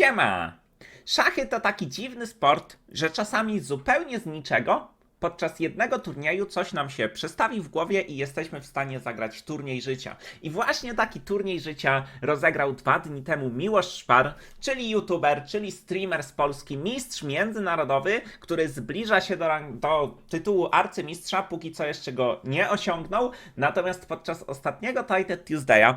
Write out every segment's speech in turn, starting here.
Siema! Szachy to taki dziwny sport, że czasami zupełnie z niczego podczas jednego turnieju coś nam się przestawi w głowie i jesteśmy w stanie zagrać turniej życia. I właśnie taki turniej życia rozegrał dwa dni temu Miłosz Szpar, czyli youtuber, czyli streamer z Polski, mistrz międzynarodowy, który zbliża się do, do tytułu arcymistrza, póki co jeszcze go nie osiągnął, natomiast podczas ostatniego Titan Tuesday'a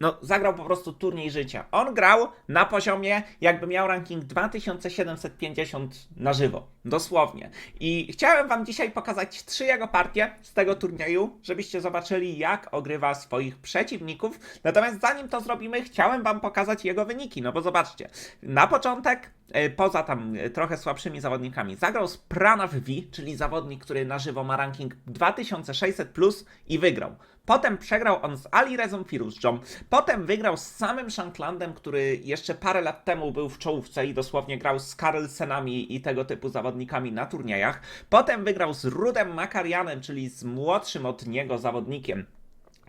no, zagrał po prostu turniej życia. On grał na poziomie, jakby miał ranking 2750 na żywo. Dosłownie. I chciałem Wam dzisiaj pokazać trzy jego partie z tego turnieju, żebyście zobaczyli, jak ogrywa swoich przeciwników. Natomiast zanim to zrobimy, chciałem Wam pokazać jego wyniki. No bo zobaczcie, na początek, e, poza tam e, trochę słabszymi zawodnikami, zagrał z Pranav V, czyli zawodnik, który na żywo ma ranking 2600 plus i wygrał. Potem przegrał on z Ali Rezą Firuzją. Potem wygrał z samym Shanklandem, który jeszcze parę lat temu był w czołówce i dosłownie grał z Carlsenami i tego typu zawodnikami na turniejach. Potem wygrał z Rudem Makarianem, czyli z młodszym od niego zawodnikiem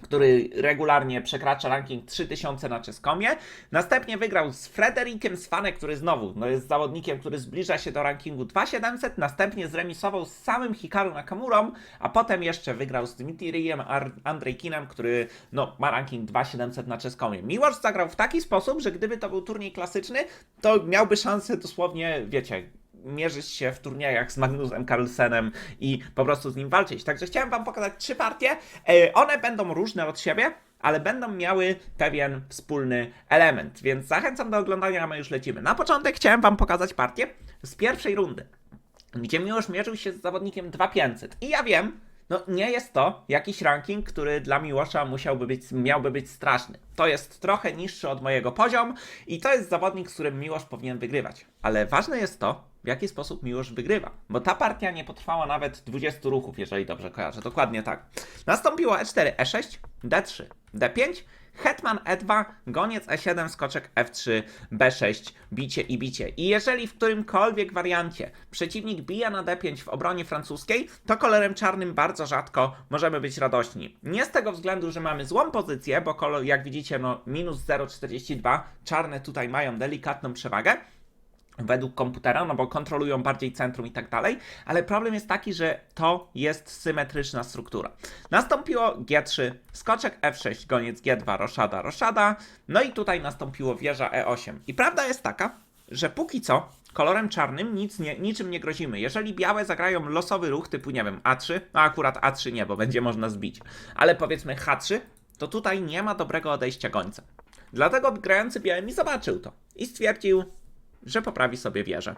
który regularnie przekracza ranking 3000 na Czeskomie. Następnie wygrał z Frederikiem Swane, który znowu no jest zawodnikiem, który zbliża się do rankingu 2700. Następnie zremisował z samym Hikaru Nakamurą, a potem jeszcze wygrał z Dmitrijem Andrejkinem, który no, ma ranking 2700 na Czeskomie. Miłosz zagrał w taki sposób, że gdyby to był turniej klasyczny, to miałby szansę dosłownie, wiecie, mierzyć się w turniejach z Magnusem Carlsenem i po prostu z nim walczyć. Także chciałem Wam pokazać trzy partie. E, One będą różne od siebie, ale będą miały pewien wspólny element, więc zachęcam do oglądania, a my już lecimy. Na początek chciałem Wam pokazać partię z pierwszej rundy, gdzie Miłosz mierzył się z zawodnikiem 2500. I ja wiem, no nie jest to jakiś ranking, który dla Miłosza musiałby być, miałby być straszny. To jest trochę niższy od mojego poziom i to jest zawodnik, z którym Miłosz powinien wygrywać. Ale ważne jest to, w jaki sposób Miłosz wygrywa. Bo ta partia nie potrwała nawet 20 ruchów, jeżeli dobrze kojarzę. Dokładnie tak. Nastąpiło E E4, E6, D3, D5, Hetman E2, goniec E7, skoczek F3, B6, bicie i bicie. I jeżeli w którymkolwiek wariancie przeciwnik bije na D5 w obronie francuskiej, to kolorem czarnym bardzo rzadko możemy być radośni. Nie z tego względu, że mamy złą pozycję, bo kolor, jak widzicie, no minus 0,42, czarne tutaj mają delikatną przewagę, według komputera, no bo kontrolują bardziej centrum i tak dalej, ale problem jest taki, że to jest symetryczna struktura. Nastąpiło G3, skoczek F6, goniec G2, roszada, roszada, no i tutaj nastąpiło wieża E8. I prawda jest taka, że póki co kolorem czarnym nic nie, niczym nie grozimy. Jeżeli białe zagrają losowy ruch typu, nie wiem, A3, no akurat A3 nie, bo będzie można zbić, ale powiedzmy H3, to tutaj nie ma dobrego odejścia gońca. Dlatego grający białymi zobaczył to i stwierdził, że poprawi sobie wieżę.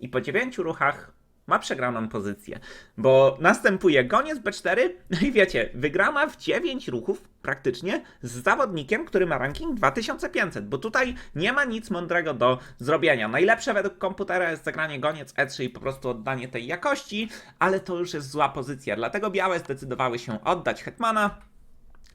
I po dziewięciu ruchach ma przegraną pozycję, bo następuje goniec B4, no i wiecie, wygrana w 9 ruchów praktycznie z zawodnikiem, który ma ranking 2500, bo tutaj nie ma nic mądrego do zrobienia. Najlepsze według komputera jest zagranie goniec E3 i po prostu oddanie tej jakości, ale to już jest zła pozycja, dlatego białe zdecydowały się oddać Hetmana,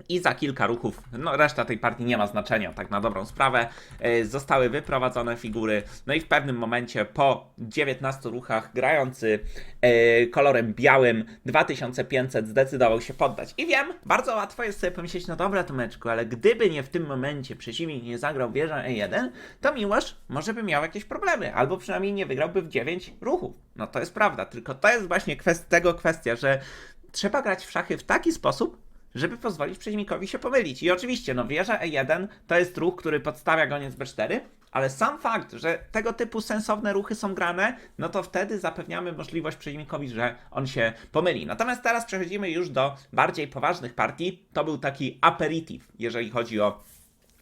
i za kilka ruchów, no reszta tej partii nie ma znaczenia, tak na dobrą sprawę, e, zostały wyprowadzone figury. No i w pewnym momencie po 19 ruchach grający e, kolorem białym 2500 zdecydował się poddać. I wiem, bardzo łatwo jest sobie pomyśleć, no dobra Tomeczku, ale gdyby nie w tym momencie przeciwnik nie zagrał wieża E1, to Miłosz może by miał jakieś problemy, albo przynajmniej nie wygrałby w 9 ruchów. No to jest prawda, tylko to jest właśnie kwest- tego kwestia, że trzeba grać w szachy w taki sposób, żeby pozwolić przeciwnikowi się pomylić. I oczywiście, no wieża E1 to jest ruch, który podstawia goniec B4, ale sam fakt, że tego typu sensowne ruchy są grane, no to wtedy zapewniamy możliwość przeciwnikowi, że on się pomyli. Natomiast teraz przechodzimy już do bardziej poważnych partii. To był taki aperitif, jeżeli chodzi o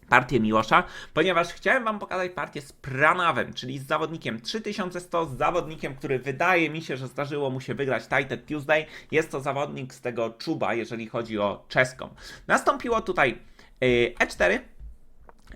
partię Miłosza, ponieważ chciałem Wam pokazać partię z Pranawem, czyli z zawodnikiem 3100, z zawodnikiem, który wydaje mi się, że zdarzyło mu się wygrać Titan Tuesday. Jest to zawodnik z tego czuba, jeżeli chodzi o czeską. Nastąpiło tutaj yy, E4,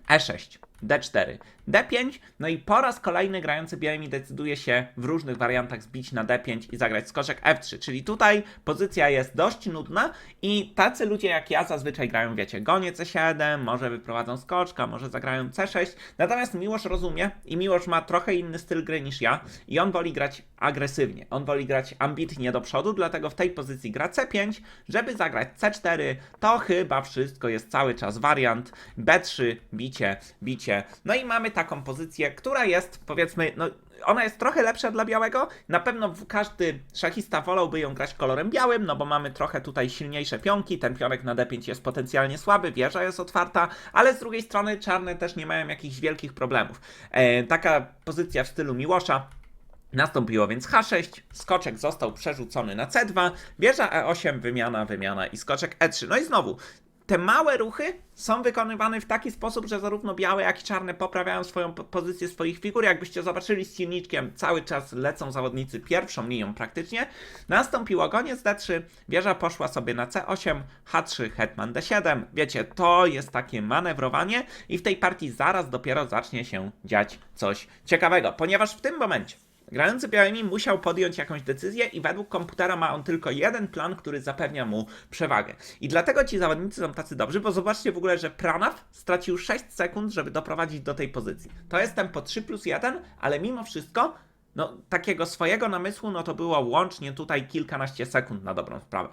E6, D4, D5, no i po raz kolejny grający białymi decyduje się w różnych wariantach zbić na D5 i zagrać skoczek F3, czyli tutaj pozycja jest dość nudna i tacy ludzie jak ja zazwyczaj grają, wiecie, goniec C7, może wyprowadzą skoczka, może zagrają C6, natomiast Miłosz rozumie i Miłosz ma trochę inny styl gry niż ja i on woli grać agresywnie, on woli grać ambitnie do przodu, dlatego w tej pozycji gra C5, żeby zagrać C4, to chyba wszystko jest cały czas wariant. B3, bicie, bicie, bicie. No i mamy taką pozycję, która jest, powiedzmy, no ona jest trochę lepsza dla białego. Na pewno każdy szachista wolałby ją grać kolorem białym, no bo mamy trochę tutaj silniejsze pionki. Ten pionek na D5 jest potencjalnie słaby, wieża jest otwarta, ale z drugiej strony czarne też nie mają jakichś wielkich problemów. E, taka pozycja w stylu Miłosza Nastąpiło więc H6, skoczek został przerzucony na C2, wieża E8, wymiana, wymiana i skoczek E3. No i znowu, te małe ruchy są wykonywane w taki sposób, że zarówno białe, jak i czarne poprawiają swoją po- pozycję swoich figur. Jakbyście zobaczyli z silniczkiem, cały czas lecą zawodnicy pierwszą linią praktycznie. Nastąpiło goniec D3, wieża poszła sobie na C8, H3, hetman D7. Wiecie, to jest takie manewrowanie i w tej partii zaraz dopiero zacznie się dziać coś ciekawego, ponieważ w tym momencie Grający białymi musiał podjąć jakąś decyzję i według komputera ma on tylko jeden plan, który zapewnia mu przewagę. I dlatego ci zawodnicy są tacy dobrzy, bo zobaczcie w ogóle, że Pranav stracił 6 sekund, żeby doprowadzić do tej pozycji. To jest tempo 3 plus 1, ale mimo wszystko, no takiego swojego namysłu, no to było łącznie tutaj kilkanaście sekund na dobrą sprawę.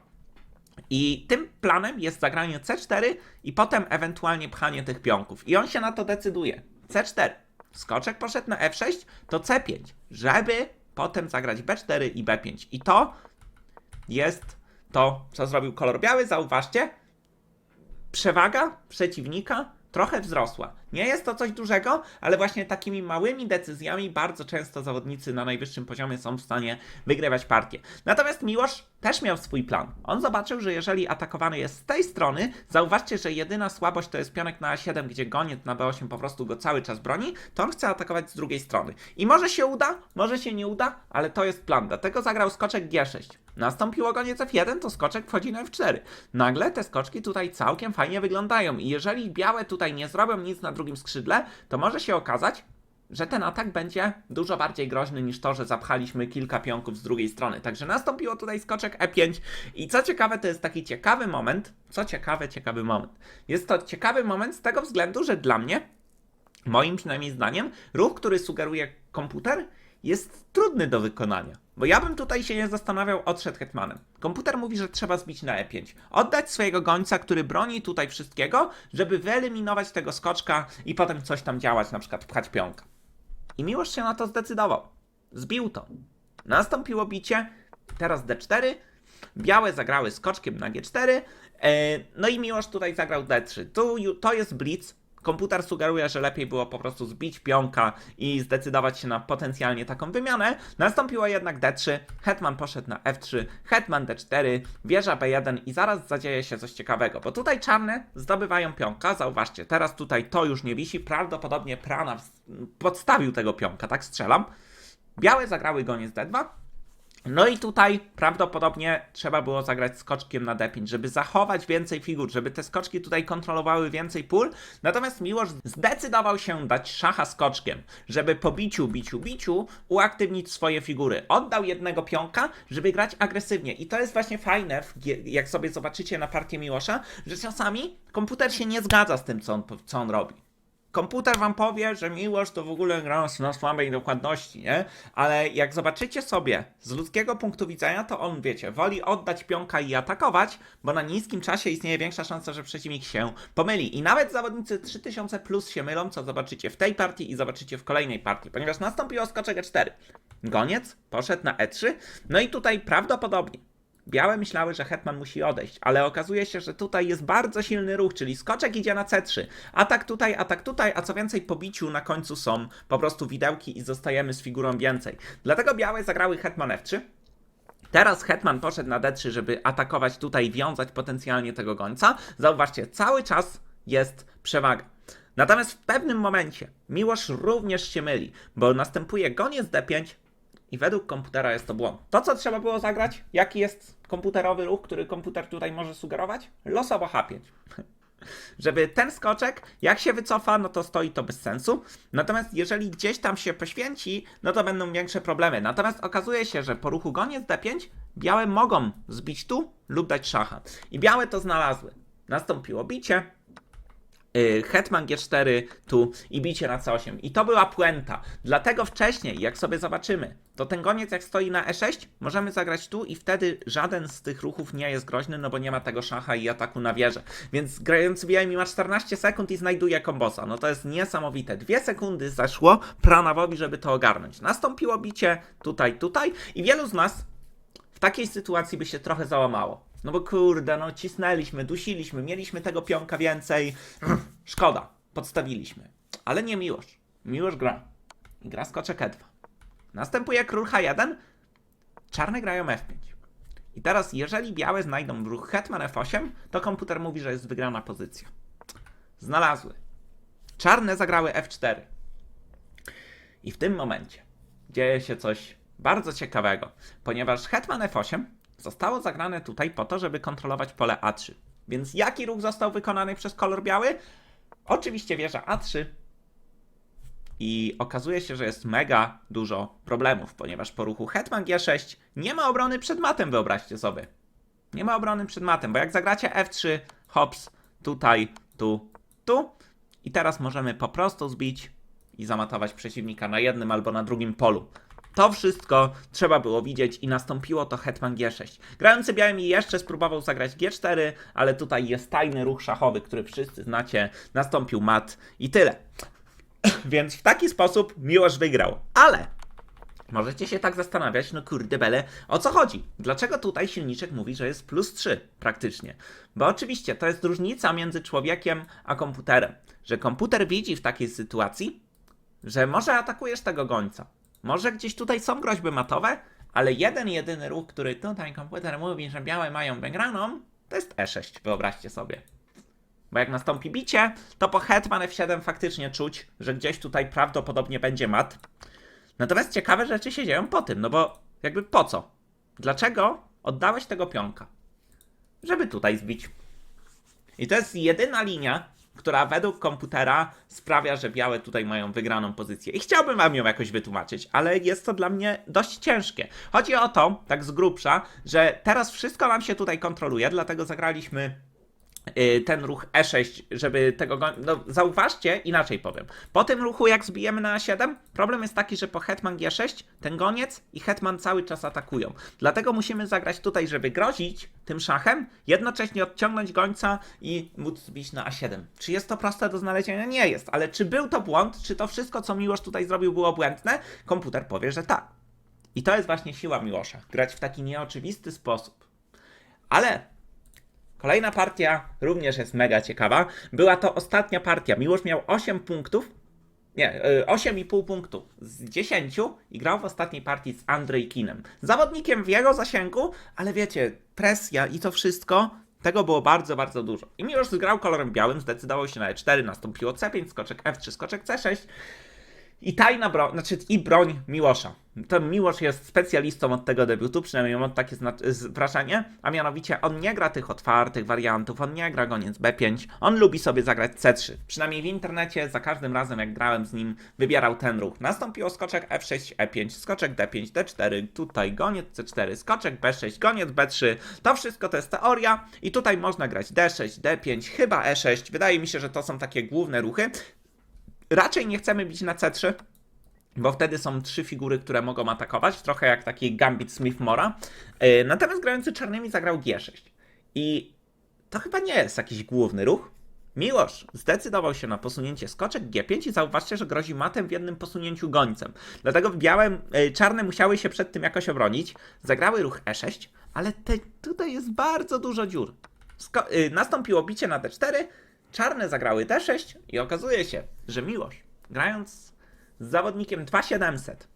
I tym planem jest zagranie C4 i potem ewentualnie pchanie tych pionków. I on się na to decyduje. C4. Skoczek poszedł na F6, to C5, żeby potem zagrać B4 i B5. I to jest to, co zrobił kolor biały. Zauważcie, przewaga przeciwnika trochę wzrosła. Nie jest to coś dużego, ale właśnie takimi małymi decyzjami bardzo często zawodnicy na najwyższym poziomie są w stanie wygrywać partię. Natomiast Miłosz też miał swój plan. On zobaczył, że jeżeli atakowany jest z tej strony, zauważcie, że jedyna słabość to jest pionek na A7, gdzie goniec na B8 po prostu go cały czas broni, to on chce atakować z drugiej strony. I może się uda, może się nie uda, ale to jest plan. Dlatego zagrał skoczek G6. Nastąpiło goniec F1, to skoczek wchodzi na F4. Nagle te skoczki tutaj całkiem fajnie wyglądają i jeżeli białe tutaj nie zrobią nic na drugim skrzydle, to może się okazać, że ten atak będzie dużo bardziej groźny niż to, że zapchaliśmy kilka pionków z drugiej strony. Także nastąpiło tutaj skoczek E5 i co ciekawe, to jest taki ciekawy moment, co ciekawe, ciekawy moment. Jest to ciekawy moment z tego względu, że dla mnie, moim przynajmniej zdaniem, ruch, który sugeruje komputer, jest trudny do wykonania. Bo ja bym tutaj się nie zastanawiał, odszedł hetmanem. Komputer mówi, że trzeba zbić na E5. Oddać swojego gońca, który broni tutaj wszystkiego, żeby wyeliminować tego skoczka i potem coś tam działać, na przykład pchać pionka. I Miłosz się na to zdecydował. Zbił to. Nastąpiło bicie, teraz D4. Białe zagrały skoczkiem na G4. e, No i Miłosz tutaj zagrał D3. Tu, to jest blitz. Komputer sugeruje, że lepiej było po prostu zbić pionka i zdecydować się na potencjalnie taką wymianę. Nastąpiło jednak D3, hetman poszedł na F3, hetman D4, wieża B1 i zaraz zadzieje się coś ciekawego, bo tutaj czarne zdobywają pionka, zauważcie, teraz tutaj to już nie wisi, prawdopodobnie Prana podstawił tego pionka, tak strzelam. Białe zagrały goniec D2, no i tutaj prawdopodobnie trzeba było zagrać skoczkiem na D5, żeby zachować więcej figur, żeby te skoczki tutaj kontrolowały więcej pól. Natomiast Miłosz zdecydował się dać szacha skoczkiem, żeby po biciu, biciu, biciu uaktywnić swoje figury. Oddał jednego pionka, żeby grać agresywnie. I to jest właśnie fajne, jak sobie zobaczycie na partię Miłosza, że czasami komputer się nie zgadza z tym, co on, co on robi. Komputer wam powie, że Miłosz to w ogóle gra na słabej dokładności, nie? Ale jak zobaczycie sobie z ludzkiego punktu widzenia, to on, wiecie, woli oddać pionka i atakować, bo na niskim czasie istnieje większa szansa, że przeciwnik się pomyli. I nawet zawodnicy 3000 plus się mylą, co zobaczycie w tej partii i zobaczycie w kolejnej partii, ponieważ nastąpiło skoczek E4. Goniec poszedł na E3, no i tutaj prawdopodobnie Białe myślały, że hetman musi odejść, ale okazuje się, że tutaj jest bardzo silny ruch, czyli skoczek idzie na C3. Atak tutaj, atak tutaj, a co więcej po biciu na końcu są po prostu widełki i zostajemy z figurą więcej. Dlatego białe zagrały hetman F3. Teraz hetman poszedł na D3, żeby atakować tutaj, wiązać potencjalnie tego gońca. Zauważcie, cały czas jest przewaga. Natomiast w pewnym momencie Miłosz również się myli, bo następuje goniec D5, i według komputera jest to błąd. To, co trzeba było zagrać, jaki jest komputerowy ruch, który komputer tutaj może sugerować? Losowo H5. Żeby ten skoczek, jak się wycofa, no to stoi to bez sensu. Natomiast jeżeli gdzieś tam się poświęci, no to będą większe problemy. Natomiast okazuje się, że po ruchu goniec D5 białe mogą zbić tu lub dać szacha. I białe to znalazły. Nastąpiło bicie, Hetman G4 tu i bicie na C8. I to była puenta. Dlatego wcześniej, jak sobie zobaczymy, to ten goniec jak stoi na E6, możemy zagrać tu i wtedy żaden z tych ruchów nie jest groźny, no bo nie ma tego szacha i ataku na wieżę. Więc grający białymi ma 14 sekund i znajduje kombosa. No to jest niesamowite. Dwie sekundy zeszło Pranawowi, żeby to ogarnąć. Nastąpiło bicie tutaj, tutaj i wielu z nas w takiej sytuacji by się trochę załamało. No bo kurde, no cisnęliśmy, dusiliśmy, mieliśmy tego pionka więcej. Szkoda, podstawiliśmy. Ale nie Miłosz. Miłosz gra. Gra skoczek E2. Następuje król H1. Czarne grają F5. I teraz, jeżeli białe znajdą ruch hetman F8, to komputer mówi, że jest wygrana pozycja. Znalazły. Czarne zagrały F4. I w tym momencie dzieje się coś bardzo ciekawego, ponieważ hetman F8 zostało zagrane tutaj po to, żeby kontrolować pole A3. Więc jaki ruch został wykonany przez kolor biały? Oczywiście wieża A3. I okazuje się, że jest mega dużo problemów, ponieważ po ruchu hetman G6 nie ma obrony przed matem, wyobraźcie sobie. Nie ma obrony przed matem, bo jak zagracie F3, hops, tutaj, tu, tu i teraz możemy po prostu zbić i zamatować przeciwnika na jednym albo na drugim polu. To wszystko trzeba było widzieć i nastąpiło to hetman G6. Grający białymi jeszcze spróbował zagrać G4, ale tutaj jest tajny ruch szachowy, który wszyscy znacie. Nastąpił mat i tyle. Więc w taki sposób Miłosz wygrał. Ale Możecie się tak zastanawiać, no kurde bele, o co chodzi? Dlaczego tutaj silniczek mówi, że jest plus 3 praktycznie? Bo oczywiście to jest różnica między człowiekiem a komputerem. Że komputer widzi w takiej sytuacji, że może atakujesz tego gońca. Może gdzieś tutaj są groźby matowe, ale jeden jedyny ruch, który tutaj komputer mówi, że białe mają wygraną, to jest E6, wyobraźcie sobie. Bo jak nastąpi bicie, to po hetman F7 faktycznie czuć, że gdzieś tutaj prawdopodobnie będzie mat. Natomiast ciekawe rzeczy się dzieją po tym, no bo jakby po co? Dlaczego oddałeś tego pionka? Żeby tutaj zbić. I to jest jedyna linia, która według komputera sprawia, że białe tutaj mają wygraną pozycję. I chciałbym wam ją jakoś wytłumaczyć, ale jest to dla mnie dość ciężkie. Chodzi o to, tak z grubsza, że teraz wszystko nam się tutaj kontroluje, dlatego zagraliśmy ten ruch E6, żeby tego. go- No, zauważcie, inaczej powiem. Po tym ruchu, jak zbijemy na A7, problem jest taki, że po hetman G6 ten goniec i hetman cały czas atakują. Dlatego musimy zagrać tutaj, żeby grozić tym szachem, jednocześnie odciągnąć gońca i móc zbić na A7. Czy jest to proste do znalezienia? Nie jest, ale czy był to błąd? Czy to wszystko, co Miłosz tutaj zrobił, było błędne? Komputer powie, że tak. I to jest właśnie siła Miłosza. Grać w taki nieoczywisty sposób. Ale Kolejna partia również jest mega ciekawa. Była to ostatnia partia. Miłosz miał 8 punktów. Nie, y, 8,5 punktów z 10 i grał w ostatniej partii z Andrzej Kinem. Zawodnikiem w jego zasięgu, ale wiecie, presja i to wszystko, tego było bardzo, bardzo dużo. I Miłosz zgrał kolorem białym, zdecydował się na E4, nastąpiło C5, skoczek F3, skoczek C6. I tajna broń, znaczy i broń Miłosza. To Miłosz jest specjalistą od tego debiutu, przynajmniej mam takie wrażenie, a mianowicie on nie gra tych otwartych wariantów, on nie gra goniec B5, on lubi sobie zagrać C3. Przynajmniej w internecie za każdym razem jak grałem z nim wybierał ten ruch. Nastąpiło skoczek F6, E5, skoczek D5, D4, tutaj goniec C4, skoczek B6, goniec B3. To wszystko to jest teoria i tutaj można grać D6, D5, chyba E6. Wydaje mi się, że to są takie główne ruchy. Raczej nie chcemy bić na C3, bo wtedy są trzy figury, które mogą atakować, trochę jak taki Gambit Smith-Mora. Yy, Natomiast grający czarnymi zagrał G6. I to chyba nie jest jakiś główny ruch. Miłosz zdecydował się na posunięcie skoczek G5 i zauważcie, że grozi matem w jednym posunięciu gońcem. Dlatego białe, czarne musiały się przed tym jakoś obronić. Zagrały ruch E6, ale te, tutaj jest bardzo dużo dziur. Sko- yy, nastąpiło bicie na D4, czarne zagrały D6 i okazuje się, że Miłosz, grając z zawodnikiem 2700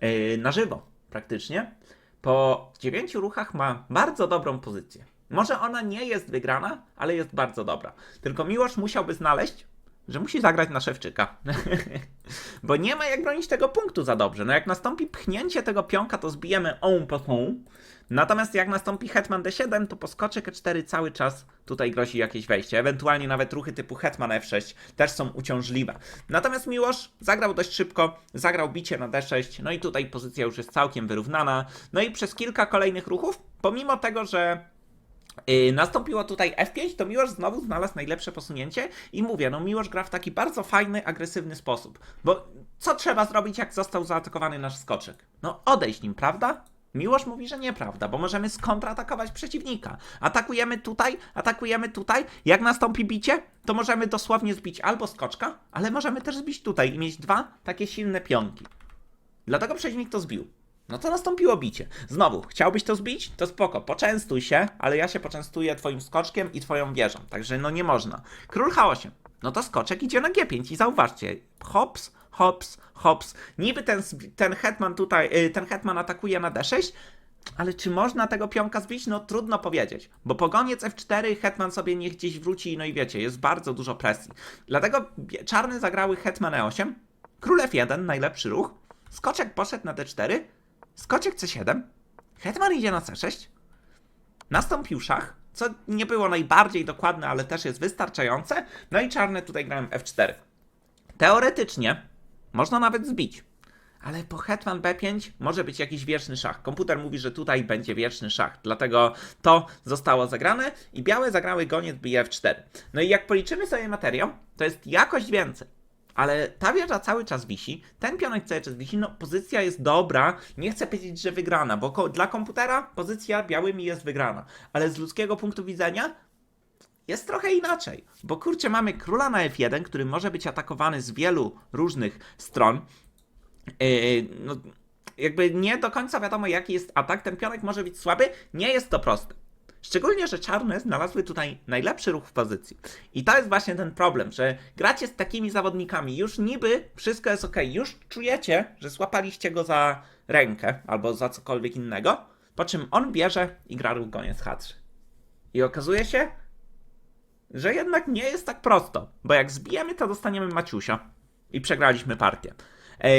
yy, na żywo praktycznie, po 9 ruchach ma bardzo dobrą pozycję. Może ona nie jest wygrana, ale jest bardzo dobra. Tylko Miłosz musiałby znaleźć, że musi zagrać na Szewczyka. Bo nie ma jak bronić tego punktu za dobrze. No jak nastąpi pchnięcie tego pionka, to zbijemy on po on. Natomiast jak nastąpi hetman d7, to po skoczek e4 cały czas tutaj grozi jakieś wejście. Ewentualnie nawet ruchy typu hetman f6 też są uciążliwe. Natomiast Miłosz zagrał dość szybko, zagrał bicie na d6, no i tutaj pozycja już jest całkiem wyrównana. No i przez kilka kolejnych ruchów, pomimo tego, że Yy, nastąpiło tutaj F5, to Miłosz znowu znalazł najlepsze posunięcie i mówię, no Miłosz gra w taki bardzo fajny, agresywny sposób. Bo co trzeba zrobić, jak został zaatakowany nasz skoczek? No odejść nim, prawda? Miłosz mówi, że nieprawda, bo możemy skontratakować przeciwnika. Atakujemy tutaj, atakujemy tutaj. Jak nastąpi bicie, to możemy dosłownie zbić albo skoczka, ale możemy też zbić tutaj i mieć dwa takie silne pionki. Dlatego przeciwnik to zbił. No to nastąpiło bicie. Znowu, chciałbyś to zbić? To spoko, poczęstuj się, ale ja się poczęstuję twoim skoczkiem i twoją wieżą, także no nie można. Król H8. No to skoczek idzie na G5 i zauważcie, hops, hops, hops. Niby ten, ten hetman tutaj, y, ten hetman atakuje na D6, ale czy można tego pionka zbić? No trudno powiedzieć, bo pogoniec F4, hetman sobie niech gdzieś wróci, no i wiecie, jest bardzo dużo presji. Dlatego czarne zagrały hetman E8, król F1, najlepszy ruch, skoczek poszedł na D4, skoczek C7, hetman idzie na C6, nastąpił szach, co nie było najbardziej dokładne, ale też jest wystarczające, no i czarne tutaj grałem F4. Teoretycznie można nawet zbić. Ale po hetman b5 może być jakiś wieczny szach. Komputer mówi, że tutaj będzie wieczny szach, dlatego to zostało zagrane i białe zagrały goniec bije f4. No i jak policzymy sobie materiał, to jest jakość więcej. Ale ta wieża cały czas wisi, ten pionek cały czas wisi, no pozycja jest dobra, nie chcę powiedzieć, że wygrana, bo ko- dla komputera pozycja białymi jest wygrana, ale z ludzkiego punktu widzenia jest trochę inaczej, bo kurczę, mamy króla na F1, który może być atakowany z wielu różnych stron. Yy, no, jakby nie do końca wiadomo, jaki jest atak. Ten pionek może być słaby, nie jest to proste. Szczególnie, że czarne znalazły tutaj najlepszy ruch w pozycji. I to jest właśnie ten problem, że gracie z takimi zawodnikami, już niby wszystko jest ok, już czujecie, że złapaliście go za rękę albo za cokolwiek innego, po czym on bierze i gra ruch goniec H3. I okazuje się, że jednak nie jest tak prosto, bo jak zbijemy, to dostaniemy Maciusia i przegraliśmy partię. E,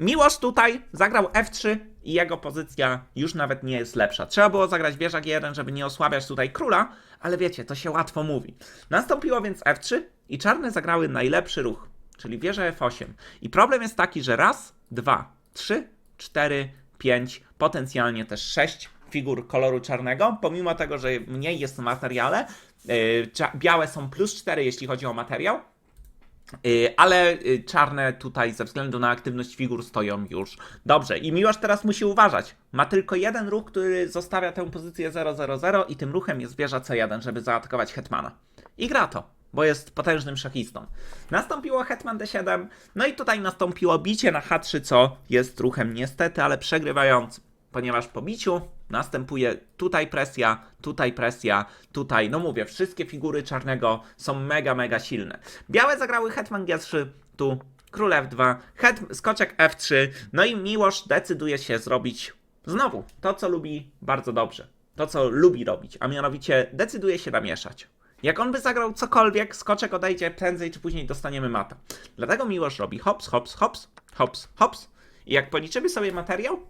Miłosz tutaj zagrał F3 i jego pozycja już nawet nie jest lepsza. Trzeba było zagrać wieża G1, żeby nie osłabiać tutaj króla, ale wiecie, to się łatwo mówi. Nastąpiło więc F3 i czarne zagrały najlepszy ruch, czyli wieża F8. I problem jest taki, że raz, dwa, trzy, cztery, pięć, potencjalnie też sześć figur koloru czarnego, pomimo tego, że mniej jest w materiale, cza- białe są plus 4, jeśli chodzi o materiał, ale yy, czarne tutaj ze względu na aktywność figur stoją już dobrze. I Miłosz teraz musi uważać. Ma tylko jeden ruch, który zostawia tę pozycję 0-0-0 i tym ruchem jest wieża C1, żeby zaatakować Hetmana. I gra to, bo jest potężnym szachistą. Nastąpiło Hetman D7, no i tutaj nastąpiło bicie na H3, co jest ruchem niestety, ale przegrywającym ponieważ po biciu następuje tutaj presja, tutaj presja, tutaj, no mówię, wszystkie figury czarnego są mega, mega silne. Białe zagrały hetman G3, tu król F2, het, skoczek F3, no i Miłosz decyduje się zrobić znowu to, co lubi bardzo dobrze, to, co lubi robić, a mianowicie decyduje się namieszać. Jak on by zagrał cokolwiek, skoczek odejdzie, prędzej czy później dostaniemy mata. Dlatego Miłosz robi hops, hops, hops, hops, hops. I jak policzymy sobie materiał,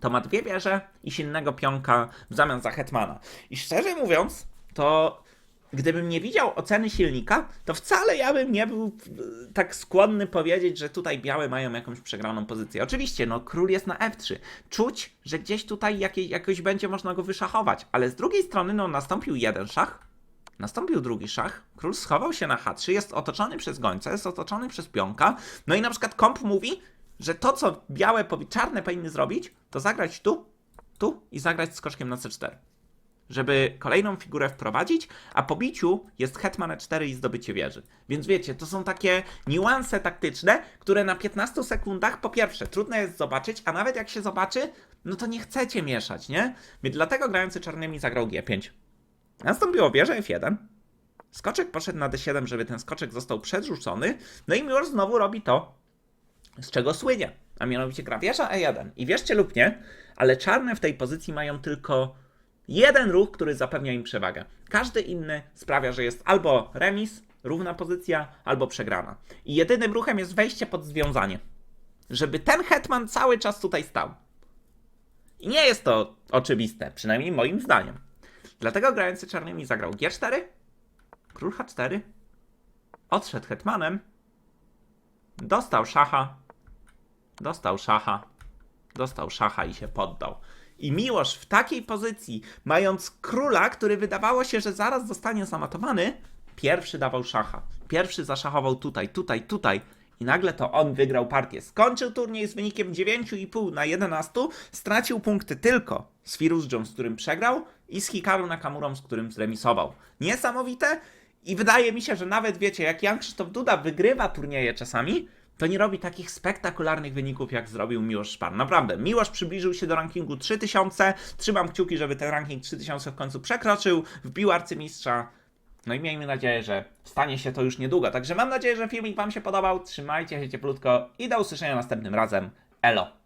to ma dwie wieże i silnego pionka w zamian za hetmana. I szczerze mówiąc, to gdybym nie widział oceny silnika, to wcale ja bym nie był e, tak skłonny powiedzieć, że tutaj białe mają jakąś przegraną pozycję. Oczywiście, no król jest na F3. Czuć, że gdzieś tutaj jakiej, jakoś będzie można go wyszachować, ale z drugiej strony, no nastąpił jeden szach, Nastąpił drugi szach, król schował się na H3, jest otoczony przez gońca, jest otoczony przez pionka. No i na przykład komp mówi, że to, co białe, czarne powinny zrobić, to zagrać tu, tu i zagrać skoczkiem na C4. Żeby kolejną figurę wprowadzić, a po biciu jest hetman E4 i zdobycie wieży. Więc wiecie, to są takie niuanse taktyczne, które na 15 sekundach, po pierwsze, trudno jest zobaczyć, a nawet jak się zobaczy, no to nie chcecie mieszać, nie? Więc dlatego grający czarnymi zagrał G5. Nastąpiło wieża F1. Skoczek poszedł na D7, żeby ten skoczek został przedrzucony. No i Miłosz znowu robi to, z czego słynie. A mianowicie gra wieża E1. I wierzcie lub nie, ale czarne w tej pozycji mają tylko jeden ruch, który zapewnia im przewagę. Każdy inny sprawia, że jest albo remis, równa pozycja, albo przegrana. I jedynym ruchem jest wejście pod związanie. Żeby ten hetman cały czas tutaj stał. I nie jest to oczywiste, przynajmniej moim zdaniem. Dlatego grający czarnymi zagrał G4, król H4, odszedł hetmanem, dostał szacha, dostał szacha, dostał szacha i się poddał. I Miłosz w takiej pozycji, mając króla, który wydawało się, że zaraz zostanie zamatowany, pierwszy dawał szacha. Pierwszy zaszachował tutaj, tutaj, tutaj. I nagle to on wygrał partię. Skończył turniej z wynikiem 9,5 na 11. Stracił punkty tylko z Firuzją, z którym przegrał, i z Hikaru Nakamurą, z którym zremisował. Niesamowite. I wydaje mi się, że nawet wiecie, jak Jan Krzysztof Duda wygrywa turnieje czasami, to nie robi takich spektakularnych wyników, jak zrobił Miłosz Szpan. Naprawdę, Miłosz przybliżył się do rankingu 3000. Trzymam kciuki, żeby ten ranking 3000 w końcu przekroczył, wbił arcymistrza. No i miejmy nadzieję, że stanie się to już niedługo. Także mam nadzieję, że filmik Wam się podobał. Trzymajcie się cieplutko i do usłyszenia następnym razem. Elo!